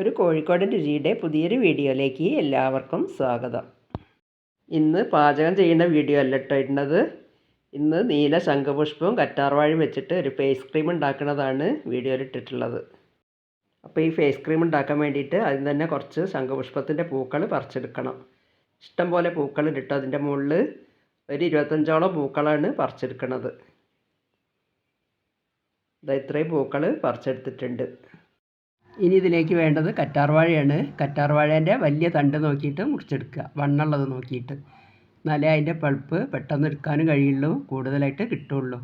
ഒരു കോഴിക്കോടൻ രുചിയുടെ പുതിയൊരു വീഡിയോയിലേക്ക് എല്ലാവർക്കും സ്വാഗതം. ഇന്ന് പാചകം ചെയ്യുന്ന വീഡിയോ അല്ല ഇന്ന് നീല ശംഖുപുഷ്പവും കറ്റാർവാഴയും വെച്ചിട്ട് ഒരു ഫേസ് ക്രീം ഉണ്ടാക്കുന്നതാണ് വീഡിയോയിൽ ഇട്ടിട്ടുള്ളത്. അപ്പോൾ ഈ ഫേസ് ക്രീം ഉണ്ടാക്കാൻ വേണ്ടിയിട്ട് അതിന് തന്നെ കുറച്ച് ശംഖുപുഷ്പത്തിന്റെ പൂക്കൾ പറിച്ചെടുക്കണം. ഇഷ്ടം പോലെ പൂക്കൾ ഇട്ടിട്ട് അതിന്റെ മുകളിൽ ഒരു ഇരുപത്തഞ്ചോളം പൂക്കളാണ് പറിച്ചെടുക്കുന്നത് ഇതാ ഇത്രയും പൂക്കൾ പറിച്ചെടുത്തിട്ടുണ്ട്. ഇനി ഇതിലേക്ക് വേണ്ടത് കറ്റാർവാഴയാണ്. കറ്റാർവാഴേന്റെ വലിയ തണ്ട് നോക്കിയിട്ട് മുറിച്ചെടുക്കുക. വണ്ണുള്ളത് നോക്കിയിട്ട്. എന്നാലേ അതിന്റെ പൾപ്പ് പെട്ടെന്ന് എടുക്കാനും കഴിയുള്ളൂ കൂടുതലായിട്ട് കിട്ടുള്ളൂ.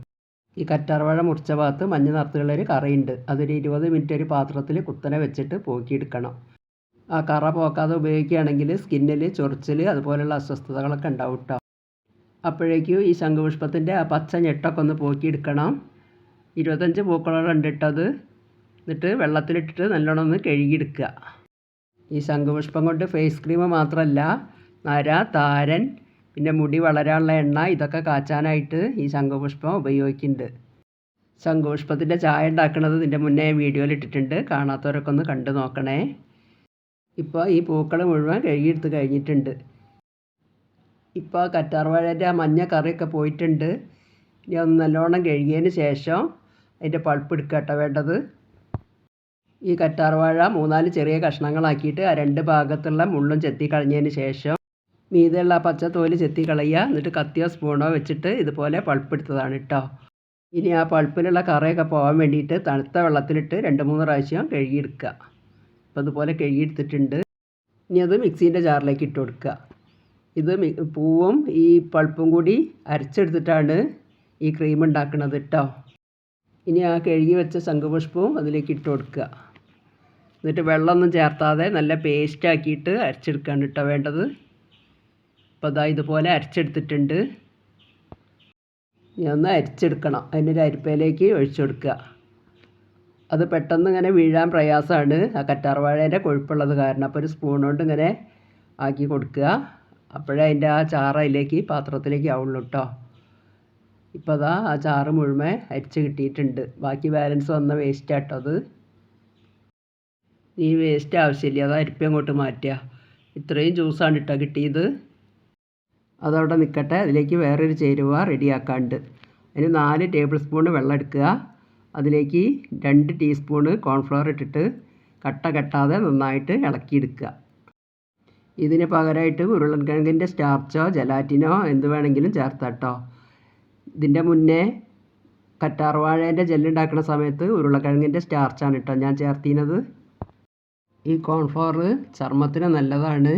ഈ കറ്റാർവാഴ മുറിച്ച ഭാഗത്ത് മഞ്ഞ നിറത്തിലുള്ളൊരു കറയുണ്ട്. അതൊരു ഇരുപത് മിനിറ്റ് ഒരു പാത്രത്തിൽ കുത്തനെ വെച്ചിട്ട് പോക്കിയെടുക്കണം. ആ കറ പോക്കാതെ ഉപയോഗിക്കുകയാണെങ്കിൽ സ്കിന്നിൽ ചൊറിച്ചിൽ അതുപോലെയുള്ള അസ്വസ്ഥതകളൊക്കെ ഉണ്ടാവും കേട്ടോ അപ്പോഴേക്കും ഈ ശംഖുപുഷ്പത്തിന്റെ ആ പച്ച ഞെട്ടൊക്കെ ഒന്ന് പോക്കിയെടുക്കണം. ഇരുപത്തഞ്ച് പൂക്കളോളം ഉണ്ട് ഇട്ടത് എന്നിട്ട് വെള്ളത്തിലിട്ടിട്ട് നല്ലോണം ഒന്ന് കഴുകിയെടുക്കുക. ഈ ശംഖുപുഷ്പം കൊണ്ട് ഫേസ് ക്രീം മാത്രമല്ല നര താരൻ പിന്നെ മുടി വളരാനുള്ള എണ്ണ ഇതൊക്കെ കാച്ചാനായിട്ട് ഈ ശംഖുപുഷ്പം ഉപയോഗിക്കുന്നുണ്ട്. ശംഖുപുഷ്പത്തിന്റെ ചായ ഉണ്ടാക്കുന്നത് ഇതിന്റെ മുന്നേ വീഡിയോയിൽ ഇട്ടിട്ടുണ്ട്. കാണാത്തവരൊക്കെ ഒന്ന് കണ്ടു നോക്കണേ. ഇപ്പോൾ ഈ പൂക്കൾ മുഴുവൻ കഴുകിയെടുത്ത് കഴിഞ്ഞിട്ടുണ്ട്. ഇപ്പോൾ കറ്റാർവാഴേന്റെ ആ മഞ്ഞ കറിയൊക്കെ പോയിട്ടുണ്ട്. ഇനി ഒന്ന് നല്ലോണം കഴുകിയതിന് ശേഷം അതിന്റെ പൾപ്പ് എടുക്കട്ടെ കേട്ടോ വേണ്ടത്. ഈ കറ്റാർവാഴ മൂന്നാൽ ചെറിയ കഷ്ണങ്ങളാക്കിയിട്ട് ആ രണ്ട് ഭാഗത്തുള്ള മുള്ളും ചെത്തി കളഞ്ഞതിന് ശേഷം മീതെയുള്ള ആ പച്ചത്തോൽ തോൽ ചെത്തി കളയുക. എന്നിട്ട് കത്തിയോ സ്പൂണോ വെച്ചിട്ട് ഇതുപോലെ പൾപ്പ് എടുത്തതാണ് കേട്ടോ ഇനി ആ പൾപ്പിലുള്ള കറയൊക്കെ പോകാൻ വേണ്ടിയിട്ട് തണുത്ത വെള്ളത്തിലിട്ട് രണ്ട് മൂന്ന് പ്രാവശ്യം കഴുകിയെടുക്കുക അപ്പോൾ അതുപോലെ കഴുകിയെടുത്തിട്ടുണ്ട്. ഇനി അത് മിക്സീന്റെ ജാറിലേക്ക് ഇട്ട് കൊടുക്കുക ഇത് പൂവും ഈ പൾപ്പും കൂടി അരച്ചെടുത്തിട്ടാണ് ഈ ക്രീം ഉണ്ടാക്കുന്നത് കേട്ടോ ഇനി ആ കഴുകി വെച്ച ശംഖുപുഷ്പവും അതിലേക്ക് ഇട്ട് കൊടുക്കുക എന്നിട്ട് വെള്ളമൊന്നും ചേർത്താതെ നല്ല പേസ്റ്റ് ആക്കിയിട്ട് അരച്ചെടുക്കാണ് കേട്ടോ വേണ്ടത്. അപ്പോൾ അതാ ഇതുപോലെ അരച്ചെടുത്തിട്ടുണ്ട്. ഇനി ഒന്ന് അരിച്ചെടുക്കണം. അതിനൊരു അരിപ്പയിലേക്ക് ഒഴിച്ചു കൊടുക്കുക. അത് പെട്ടെന്ന് ഇങ്ങനെ വീഴാൻ പ്രയാസമാണ്. ആ കറ്റാർവാഴേന്റെ കൊഴുപ്പുള്ളത് കാരണം. അപ്പോൾ ഒരു സ്പൂൺ കൊണ്ട് ഇങ്ങനെ ആക്കി കൊടുക്കുക. അപ്പോഴേ അതിന്റെ ആ ചാറ് അതിലേക്ക് പാത്രത്തിലേക്ക് ആവുള്ളൂ കേട്ടോ. ഇപ്പോൾ അതാ ആ ചാറ് മുഴുവൻ അരിച്ച് കിട്ടിയിട്ടുണ്ട്. ബാക്കി ബാലൻസ് വന്ന വേസ്റ്റ് ആട്ടോ അത്. ഈ വേസ്റ്റ് ആവശ്യമില്ല. അത് അരിപ്പ അങ്ങോട്ട് മാറ്റുക. ഇത്രയും ജ്യൂസാണ് കേട്ടോ കിട്ടിയത്. അതവിടെ നിൽക്കട്ടെ അതിലേക്ക് വേറൊരു ചേരുവ റെഡിയാക്കാണ്ട്. അതിന് നാല് ടേബിൾ സ്പൂൺ വെള്ളം എടുക്കുക. അതിലേക്ക് രണ്ട് ടീസ്പൂണ് കോൺഫ്ലവർ ഇട്ടിട്ട് കട്ട കെട്ടാതെ നന്നായിട്ട് ഇളക്കിയെടുക്കുക. ഇതിന് പകരമായിട്ട് ഉരുളൻകിഴങ്ങിന്റെ സ്റ്റാർച്ചോ ജലാറ്റിനോ എന്ത് വേണമെങ്കിലും ചേർത്താട്ടോ. ഇതിന്റെ മുന്നേ കറ്റാർവാഴേന്റെ ജെല്ലുണ്ടാക്കുന്ന സമയത്ത് ഉരുളക്കിഴങ്ങിന്റെ സ്റ്റാർച്ചാണ് കേട്ടോ ഞാൻ ചേർത്തിനത്. ഈ കോൺഫ്ലവർ ചർമ്മത്തിന് നല്ലതാണ്.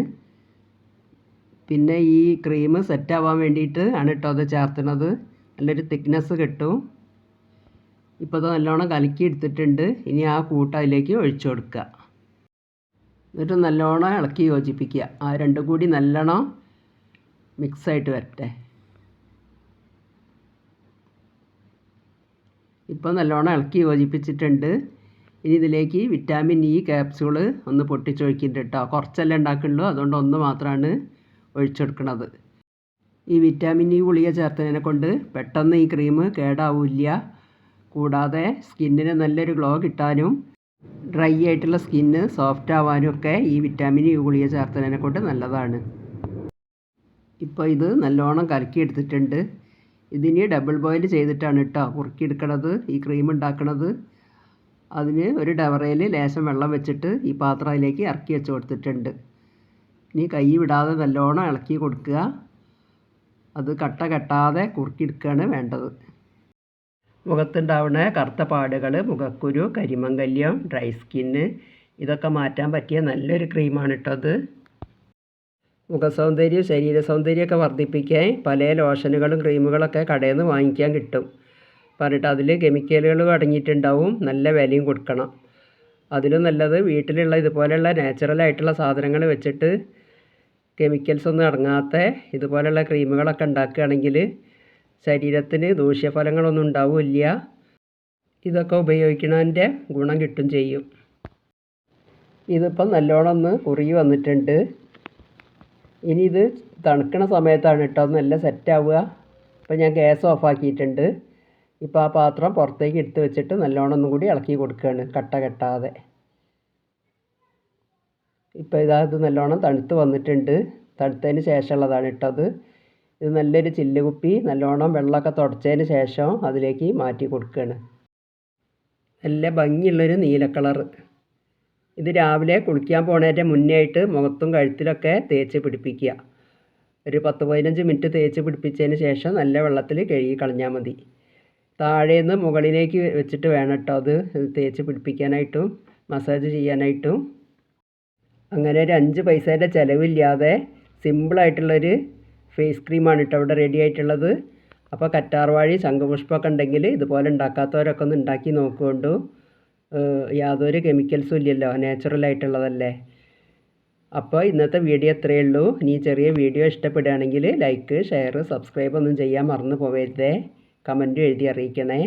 പിന്നെ ഈ ക്രീം സെറ്റ് ആവാൻ വേണ്ടിയിട്ട് ആണ് കേട്ടോ അത് ചേർത്തണത്. നല്ലൊരു തിക്നെസ് കിട്ടും. ഇപ്പോൾ അത് നല്ലോണം കലക്കി എടുത്തിട്ടുണ്ട്. ഇനി ആ കൂട്ട് അതിലേക്ക് ഒഴിച്ചു കൊടുക്കുക. എന്നിട്ട് നല്ലോണം ഇളക്കി യോജിപ്പിക്കുക. ആ രണ്ടും കൂടി നല്ലോണം മിക്സായിട്ട് വരട്ടെ. ഇപ്പോൾ നല്ലോണം ഇളക്കി യോജിപ്പിച്ചിട്ടുണ്ട്. ഇനി ഇതിലേക്ക് വിറ്റാമിൻ ഇ ക്യാപ്സ്യൂൾ ഒന്ന് പൊട്ടിച്ചൊഴിക്കുന്നുണ്ട് കേട്ടോ കുറച്ചല്ലേ ഉണ്ടാക്കുള്ളൂ. അതുകൊണ്ട് ഒന്ന് മാത്രമാണ് ഒഴിച്ചെടുക്കുന്നത് ഈ വിറ്റാമിൻ ഇ ഗുളിക ചേർത്തതിനെ കൊണ്ട് പെട്ടെന്ന് ഈ ക്രീം കേടാവില്ല. കൂടാതെ സ്കിന്നിന് നല്ലൊരു ഗ്ലോ കിട്ടാനും ഡ്രൈ ആയിട്ടുള്ള സ്കിന്ന് സോഫ്റ്റ് ആവാനും ഒക്കെ ഈ വിറ്റാമിൻ ഇ ഗുളിക ചേർത്തതിനെ കൊണ്ട് നല്ലതാണ്. ഇപ്പോൾ ഇത് നല്ലോണം കലക്കി എടുത്തിട്ടുണ്ട് ഇതിന് ഡബിൾ ബോയിൽ ചെയ്തിട്ടാണ് കേട്ടോ കുറുക്കിയെടുക്കണത്. ഈ ക്രീം ഉണ്ടാക്കണത്. അതിന് ഒരു ഡവറയിൽ ലേശം വെള്ളം വെച്ചിട്ട് ഈ പാത്രം അതിലേക്ക് ഇറക്കി വെച്ച് കൊടുത്തിട്ടുണ്ട്. ഇനി കൈ വിടാതെ നല്ലോണം ഇളക്കി കൊടുക്കുക. അത് കട്ട കെട്ടാതെ കുറുക്കിയെടുക്കുകയാണ് വേണ്ടത്. മുഖത്തുണ്ടാവുന്ന കറുത്ത പാടുകൾ മുഖക്കുരു കരിമങ്കല്യം ഡ്രൈ സ്കിന്ന് ഇതൊക്കെ മാറ്റാൻ പറ്റിയ നല്ലൊരു ക്രീമാണ് ഇട്ടത് മുഖ മുഖസൗന്ദര്യം ശരീര സൗന്ദര്യമൊക്കെ വർദ്ധിപ്പിക്കാൻ പല ലോഷനുകളും ക്രീമുകളൊക്കെ കടയിൽ നിന്ന് വാങ്ങിക്കാൻ കിട്ടും. പറഞ്ഞിട്ട് അതിൽ കെമിക്കലുകൾ അടങ്ങിയിട്ടുണ്ടാവും. നല്ല വിലയും കൊടുക്കണം. അതിലും നല്ലത് വീട്ടിലുള്ള ഇതുപോലെയുള്ള നാച്ചുറലായിട്ടുള്ള സാധനങ്ങൾ വെച്ചിട്ട് കെമിക്കൽസ് ഒന്നും അടങ്ങാത്ത ഇതുപോലെയുള്ള ക്രീമുകളൊക്കെ ഉണ്ടാക്കുകയാണെങ്കിൽ ശരീരത്തിന് ദൂഷ്യഫലങ്ങളൊന്നും ഉണ്ടാവില്ല. ഇതൊക്കെ ഉപയോഗിക്കുന്നതിന്റെ ഗുണം കിട്ടും ചെയ്യും. ഇതിപ്പം നല്ലോണം ഒന്ന് കുറുകി വന്നിട്ടുണ്ട്. ഇനി ഇത് തണുക്കണ സമയത്താണ് കേട്ടോ നല്ല സെറ്റാവുക ഇപ്പം ഞാൻ ഗ്യാസ് ഓഫാക്കിയിട്ടുണ്ട് ഇപ്പോൾ ആ പാത്രം പുറത്തേക്ക് എടുത്ത് വെച്ചിട്ട് നല്ലോണം ഒന്നും കൂടി ഇളക്കി കൊടുക്കുകയാണ് കട്ട കെട്ടാതെ. ഇപ്പോൾ ഇതാ ഇത് നല്ലോണം തണുത്ത് വന്നിട്ടുണ്ട്. തണുത്തതിന് ശേഷമുള്ളതാണ് ഇട്ടത്. ഇത് നല്ലൊരു ചില്ല് കുപ്പി നല്ലോണം വെള്ളമൊക്കെ തുടച്ചതിന് ശേഷം അതിലേക്ക് മാറ്റി കൊടുക്കുകയാണ്. നല്ല ഭംഗിയുള്ളൊരു നീല കളറ് ഇത് രാവിലെ കുളിക്കാൻ പോണതിന്റെ മുന്നേ ആയിട്ട് മുഖത്തും കഴുത്തിലൊക്കെ തേച്ച് പിടിപ്പിക്കുക. ഒരു പത്ത് പതിനഞ്ച് മിനിറ്റ് തേച്ച് പിടിപ്പിച്ചതിന് ശേഷം നല്ല വെള്ളത്തിൽ കഴുകി കളഞ്ഞാൽ മതി. താഴേന്ന് മുകളിലേക്ക് വെച്ചിട്ട് വേണം കേട്ടോ അത് തേച്ച് പിടിപ്പിക്കാനായിട്ടും മസാജ് ചെയ്യാനായിട്ടും. അങ്ങനെ ഒരു അഞ്ച് പൈസേന്റെ ചിലവില്ലാതെ സിമ്പിളായിട്ടുള്ളൊരു ഫേസ് ക്രീമാണ് കേട്ടോ ഇവിടെ റെഡി ആയിട്ടുള്ളത്. അപ്പോൾ കറ്റാർവാഴി ശംഖുപുഷ്പമൊക്കെ ഉണ്ടെങ്കിൽ ഇതുപോലെ ഉണ്ടാക്കാത്തവരൊക്കെ ഒന്ന് ഉണ്ടാക്കി നോക്കുകൊണ്ടു. യാതൊരു കെമിക്കൽസും ഇല്ലല്ലോ നാച്ചുറൽ ആയിട്ടുള്ളതല്ലേ. അപ്പോൾ ഇന്നത്തെ വീഡിയോ ഇത്രയേ ഉള്ളൂ. ഇനി ചെറിയ വീഡിയോ ഇഷ്ടപ്പെടുകയാണെങ്കിൽ ലൈക്ക് ഷെയർ സബ്സ്ക്രൈബ് ഒന്നും ചെയ്യാൻ മറന്നു പോകരുതേ കമന്റും എഴുതി അറിയിക്കണേ.